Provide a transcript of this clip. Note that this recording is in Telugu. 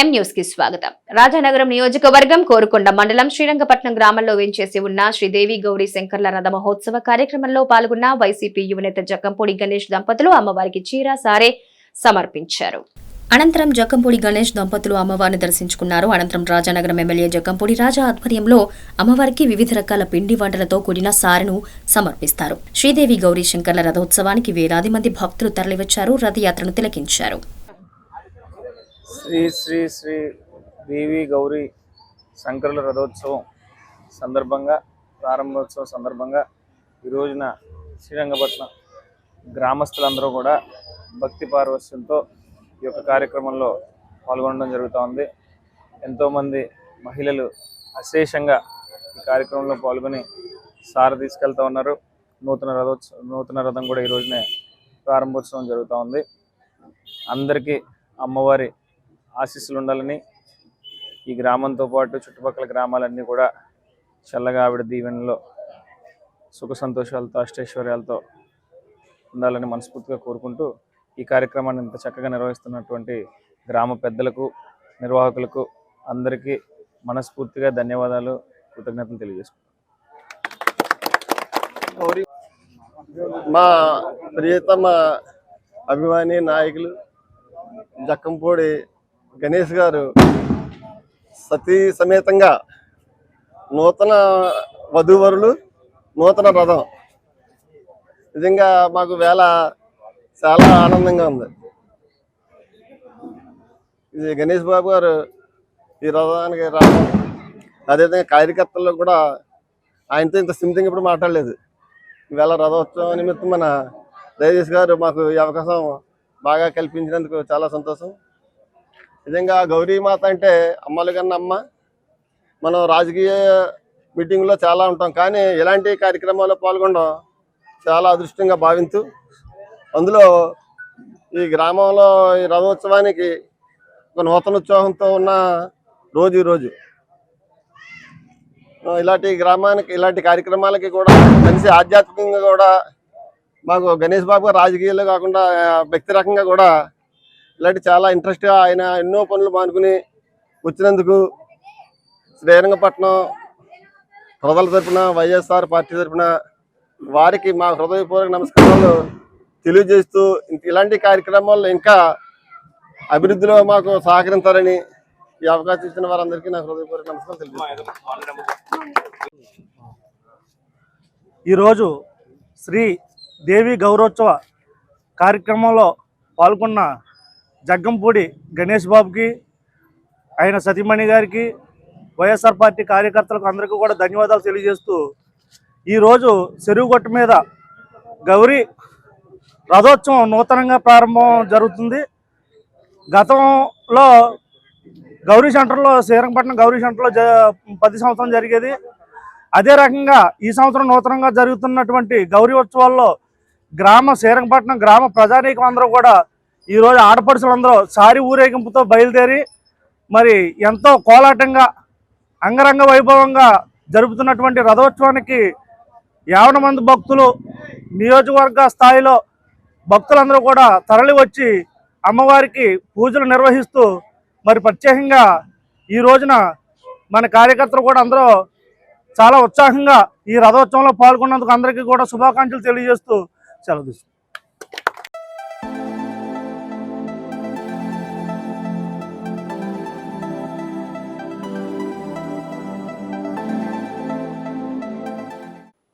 ఎం న్యూస్కి స్వాగతం. రాజానగరం నియోజకవర్గం కోరుకొండ మండలం శ్రీరంగపట్నం గ్రామంలో వేంచేసి ఉన్న శ్రీదేవి గౌరీ శంకర్ల రథ మహోత్సవ కార్యక్రమంలో పాల్గొన్న వైసీపీ యువనేత జక్కంపూడి గణేష్ దంపతులు అమ్మవారికి చీర సారే సమర్పించారు. అనంతరం జక్కంపూడి గణేష్ దంపతులు అమ్మవారిని దర్శించుకున్నారు. అనంతరం రాజానగరం ఎమ్మెల్యే జక్కంపూడి రాజా ఆధ్వర్యంలో అమ్మవారికి వివిధ రకాల పిండి వంటలతో కూడిన సారెను సమర్పిస్తారు. శ్రీదేవి గౌరీ శంకర్ల రథోత్సవానికి వేలాది మంది భక్తులు తరలివచ్చారు. రథయాత్రను తిలకించారు. శ్రీ శ్రీ శ్రీ దేవి గౌరీ శంకరుల రథోత్సవం సందర్భంగా ప్రారంభోత్సవం సందర్భంగా ఈ రోజున శ్రీరంగపట్నం గ్రామస్తులందరూ కూడా భక్తి పార్వస్యంతో ఈ యొక్క కార్యక్రమంలో పాల్గొనడం జరుగుతూ ఉంది. ఎంతోమంది మహిళలు అశేషంగా ఈ కార్యక్రమంలో పాల్గొని సార తీసుకెళ్తా ఉన్నారు. నూతన రథోత్సవం నూతన రథం కూడా ఈ రోజునే ప్రారంభోత్సవం జరుగుతూ ఉంది. అందరికీ అమ్మవారి ఆశీస్సులు ఉండాలని ఈ గ్రామంతో పాటు చుట్టుపక్కల గ్రామాలన్నీ కూడా చల్లగా ఆవిడ దీవెనలో సుఖ సంతోషాలతో అష్టైశ్వర్యాలతో ఉండాలని మనస్ఫూర్తిగా కోరుకుంటూ ఈ కార్యక్రమాన్ని ఇంత చక్కగా నిర్వహిస్తున్నటువంటి గ్రామ పెద్దలకు నిర్వాహకులకు అందరికీ మనస్ఫూర్తిగా ధన్యవాదాలు కృతజ్ఞతలు తెలియజేసుకుంటాం మా ప్రియతమ అభిమాని నాయకులు జక్కంపూడి గణేష్ గారు సతీ సమేతంగా నూతన వధూవరులు నూతన రథం. నిజంగా మాకు వేళ చాలా ఆనందంగా ఉంది. ఇది గణేష్ బాబు గారు ఈ రథానికి రావడం అదేవిధంగా కార్యకర్తల్లో కూడా ఆయనతో ఇంత సింపుల్గా ఇప్పుడు మాట్లాడలేదు. ఈవేళ రథోత్సవం నిమిత్తం మన దయచేసి గారు మాకు ఈ అవకాశం బాగా కల్పించినందుకు చాలా సంతోషం. నిజంగా గౌరీమాత అంటే అమ్మలు కన్నమ్మ మనం రాజకీయ మీటింగ్లో చాలా ఉంటాం. కానీ ఇలాంటి కార్యక్రమాల్లో పాల్గొనడం చాలా అదృష్టంగా భావించు. అందులో ఈ గ్రామంలో ఈ రథోత్సవానికి ఒక నూతన ఉత్సాహంతో ఉన్న రోజు ఈ రోజు. ఇలాంటి గ్రామానికి ఇలాంటి కార్యక్రమాలకి కూడా కలిసి ఆధ్యాత్మికంగా కూడా మాకు గణేష్ బాబు రాజకీయాలు కాకుండా వ్యక్తి రకంగా కూడా ఇలాంటి చాలా ఇంట్రెస్ట్గా ఆయన ఎన్నో పనులు మానుకుని వచ్చినందుకు శ్రీరంగపట్నం ప్రజల తరఫున వైఎస్ఆర్ పార్టీ తరఫున వారికి మా హృదయపూర్వక నమస్కారాలు తెలియజేస్తూ ఇలాంటి కార్యక్రమాల్లో ఇంకా అభివృద్ధిలో మాకు సహకరించాలని ఈ అవకాశం ఇచ్చిన వారందరికీ నా హృదయపూర్వక నమస్కారం తెలియజేస్తాను ఈరోజు శ్రీ దేవి గౌరోత్సవ కార్యక్రమంలో పాల్గొన్న జగ్గంపూడి గణేష్ బాబుకి ఆయన సతీమణి గారికి వైఎస్ఆర్ పార్టీ కార్యకర్తలకు అందరికీ కూడా ధన్యవాదాలు తెలియజేస్తూ ఈరోజు చెరువుగొట్టు మీద గౌరీ రథోత్సవం నూతనంగా ప్రారంభం జరుగుతుంది. గతంలో గౌరీ సెంటర్లో శ్రీరంగపట్నం గౌరీ సెంటర్లో జ పది సంవత్సరం జరిగేది. అదే రకంగా ఈ సంవత్సరం నూతనంగా జరుగుతున్నటువంటి గౌరీ ఉత్సవాల్లో గ్రామ శ్రీరంగపట్నం గ్రామ ప్రజానీకం అందరూ కూడా ఈరోజు ఆడపడుచులందరూ సారి ఊరేగింపుతో బయలుదేరి మరి ఎంతో కోలాటంగా అంగరంగ వైభవంగా జరుపుతున్నటువంటి రథోత్సవానికి యావన మంది భక్తులు నియోజకవర్గ స్థాయిలో భక్తులందరూ కూడా తరలి వచ్చి అమ్మవారికి పూజలు నిర్వహిస్తూ మరి ప్రత్యేకంగా ఈ రోజున మన కార్యకర్తలు కూడా అందరూ చాలా ఉత్సాహంగా ఈ రథోత్సవంలో పాల్గొన్నందుకు అందరికీ కూడా శుభాకాంక్షలు తెలియజేస్తూ సెలవు